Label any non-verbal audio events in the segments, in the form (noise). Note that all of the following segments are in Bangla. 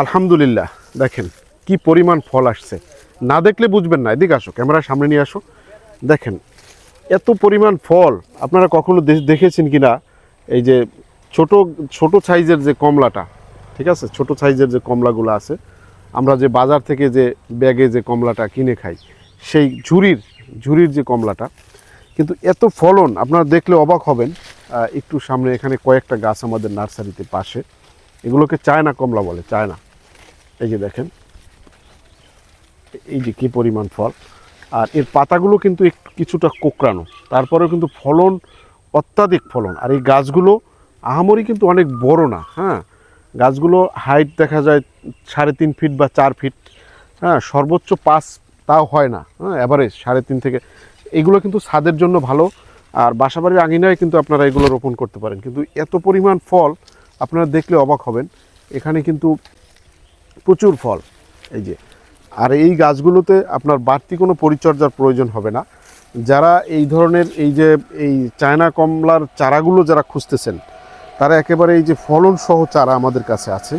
আলহামদুলিল্লাহ, দেখেন কি পরিমাণ ফল আসছে। না দেখলে বুঝবেন না, এদিকে আসো ক্যামেরার সামনে নিয়ে আসো। দেখেন, এত পরিমাণ ফল, আপনারা কখনো দেখেছেন কি না এই যে ছোট ছোট সাইজের যে কমলাটা, ঠিক আছে? ছোট সাইজের যে কমলাগুলো আছে, আমরা যে বাজার থেকে যে ব্যাগে যে কমলাটা কিনে খাই, সেই ঝুরির ঝুরির যে কমলাটা, কিন্তু এত ফলন, আপনারা দেখলে অবাক হবেন। একটু সামনে এখানে কয়েকটা গাছ আমাদের নার্সারিতে পাশে, এগুলোকে চায়না কমলা বলে, চায়না। এই যে দেখেন, এই যে কি পরিমাণ ফল। আর এর পাতাগুলো কিন্তু কিছুটা কোকড়ানো। তারপরেও কিন্তু ফলন অত্যাধিক ফলন। আর এই গাছগুলো আহামরি কিন্তু অনেক বড় না হ্যাঁ? গাছগুলো হাইট দেখা যায় সাড়ে তিন ফিট বা চার ফিট হ্যাঁ? সর্বোচ্চ পাঁচ তাও হয় না হ্যাঁ? অ্যাভারেজ সাড়ে তিন থেকে। এগুলো কিন্তু ছাদের জন্য ভালো। আর বাসাবাড়ির আঙিনায় কিন্তু আপনারা এগুলো রোপণ করতে পারেন। কিন্তু এত পরিমাণ ফল আপনারা দেখলে অবাক হবেন। এখানে কিন্তু প্রচুর ফল। এই যে, আর এই গাছগুলোতে আপনার বাড়তি কোনো পরিচর্যার প্রয়োজন হবে না। যারা এই ধরনের এই যে, এই চায়না কমলার চারাগুলো যারা খুঁজতেছেন, তারা একেবারে এই যে ফলন সহ চারা আমাদের কাছে আছে।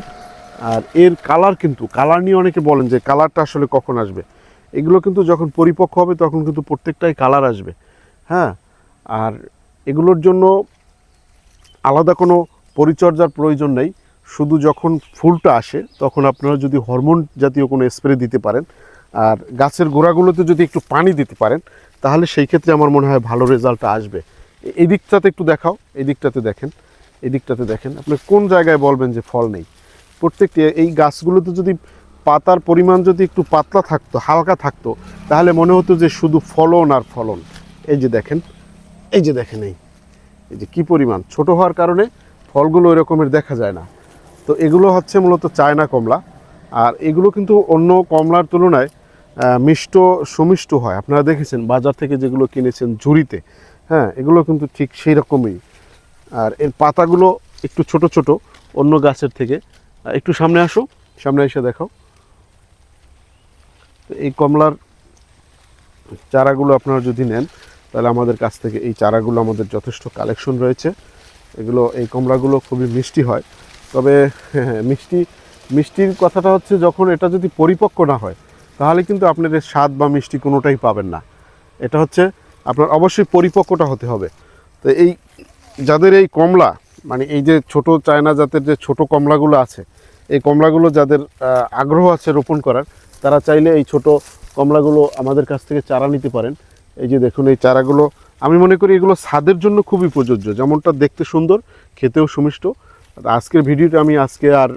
আর এর কালার কিন্তু, কালার নিয়ে অনেকে বলেন যে কালারটা আসলে কখন আসবে। এগুলো কিন্তু যখন পরিপক্ক হবে, তখন কিন্তু প্রত্যেকটাই কালার আসবে। হ্যাঁ? আর এগুলোর জন্য আলাদা কোনো পরিচর্যার প্রয়োজন নেই। শুধু যখন ফুলটা আসে, তখন আপনারা যদি হরমোন জাতীয় কোনো স্প্রে দিতে পারেন, আর গাছের গোড়াগুলোতে যদি একটু পানি দিতে পারেন, তাহলে সেই ক্ষেত্রে আমার মনে হয় ভালো রেজাল্টটা আসবে। এই দিকটাতে একটু দেখাও এই দিকটাতে দেখেন এই দিকটাতে দেখেন। আপনি কোন জায়গায় বলবেন যে ফল নেই? প্রত্যেকটি, এই গাছগুলোতে যদি পাতার পরিমাণ যদি একটু পাতলা থাকতো, হালকা থাকতো, তাহলে মনে হতো যে শুধু ফলন আর ফলন। এই যে দেখেন, এই যে দেখেন এই এই যে কী পরিমাণ। ছোট হওয়ার কারণে ফলগুলো ওই রকমের দেখা যায় না। তো এগুলো হচ্ছে মূলত চায়না কমলা। আর এগুলো কিন্তু অন্য কমলার তুলনায় মিষ্ট, সুমিষ্ট হয়। আপনারা দেখেছেন বাজার থেকে যেগুলো কিনেছেন ঝুড়িতে হ্যাঁ এগুলো কিন্তু ঠিক সেই রকমই আর এর পাতাগুলো একটু ছোট ছোট, অন্য গাছের থেকে। একটু সামনে আসো, সামনে এসে দেখাও। তো এই কমলার চারাগুলো আপনারা যদি নেন, তাহলে আমাদের কাছ থেকে এই চারাগুলো আমাদের যথেষ্ট কালেকশন রয়েছে। এগুলো, এই কমলাগুলো খুবই মিষ্টি হয়। তবে (laughs) মিষ্টি, মিষ্টির কথাটা হচ্ছে যখন এটা যদি পরিপক্ক না হয়, তাহলে কিন্তু আপনার এর স্বাদ বা মিষ্টি কোনোটাই পাবেন না। এটা হচ্ছে আপনার অবশ্যই পরিপক্কটা হতে হবে। তো এই যাদের এই কমলা মানে এই যে ছোট চায়না জাতের যে ছোট কমলাগুলো আছে, এই কমলাগুলো যাদের আগ্রহ আছে রোপণ করার, তারা চাইলে এই ছোট কমলাগুলো আমাদের কাছ থেকে চারা নিতে পারেন। এই যে দেখুন, এই চারাগুলো, আমি মনে করি এগুলো স্বাদের জন্য খুবই প্রযোজ্য। যেমনটা দেখতে সুন্দর, খেতেও সুমিষ্ট আজকের ভিডিওটা আমি আজকে আর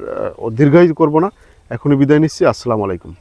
দীর্ঘায়িত করব না। এখনই বিদায় নিচ্ছি। আসসালামু আলাইকুম।